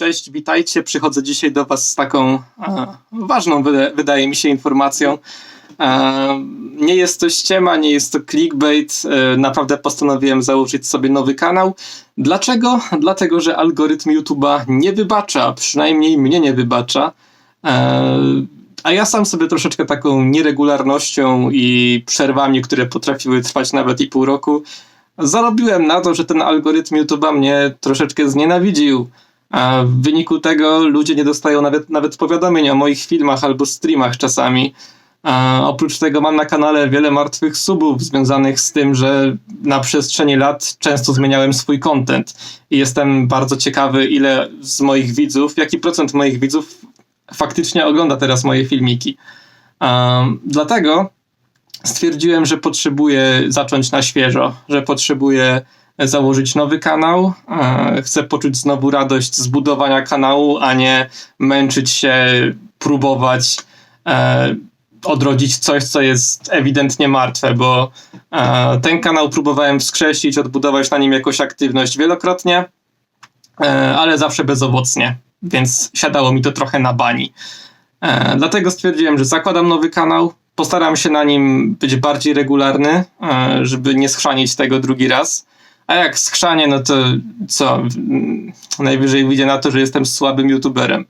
Cześć, witajcie. Przychodzę dzisiaj do Was z taką e, ważną, wyda- wydaje mi się, informacją. E, nie jest to ściema, nie jest to clickbait. E, naprawdę postanowiłem założyć sobie nowy kanał. Dlaczego? Dlatego, że algorytm YouTube'a nie wybacza, przynajmniej mnie nie wybacza. E, a ja sam sobie troszeczkę taką nieregularnością i przerwami, które potrafiły trwać nawet i pół roku, zarobiłem na to, że ten algorytm YouTube'a mnie troszeczkę znienawidził. A w wyniku tego ludzie nie dostają nawet, nawet powiadomień o moich filmach albo streamach czasami. A oprócz tego mam na kanale wiele martwych subów związanych z tym, że na przestrzeni lat często zmieniałem swój content. I jestem bardzo ciekawy, ile z moich widzów, jaki procent moich widzów faktycznie ogląda teraz moje filmiki. Dlatego stwierdziłem, że potrzebuję zacząć na świeżo, że potrzebuję założyć nowy kanał. E, Chcę poczuć znowu radość z budowania kanału, a nie męczyć się, próbować e, odrodzić coś, co jest ewidentnie martwe, bo e, ten kanał próbowałem wskrzesić, odbudować na nim jakąś aktywność wielokrotnie, ale zawsze bezowocnie, więc siadało mi to trochę na bani. Dlatego stwierdziłem, że zakładam nowy kanał. Postaram się na nim być bardziej regularny, żeby nie schrzanić tego drugi raz. A jak schrzanie, no to co? Najwyżej wyjdzie na to, że jestem słabym youtuberem.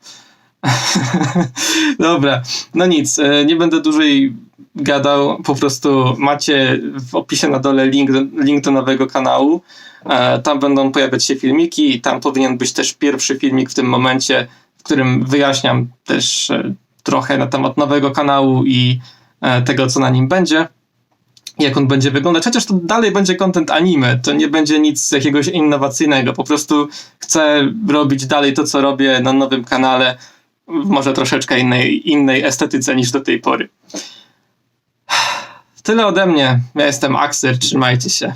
Dobra, no nic, e, nie będę dłużej gadał. Po prostu macie w opisie na dole link link do nowego kanału. E, Tam będą pojawiać się filmiki i tam powinien być też pierwszy filmik w tym momencie, w którym wyjaśniam też e, trochę na temat nowego kanału i tego, co na nim będzie. Jak on będzie wyglądać, chociaż to dalej będzie content anime, to nie będzie nic jakiegoś innowacyjnego. Po prostu chcę robić dalej to, co robię na nowym kanale, może troszeczkę innej, innej estetyce niż do tej pory. Tyle ode mnie. Ja jestem Axer, trzymajcie się.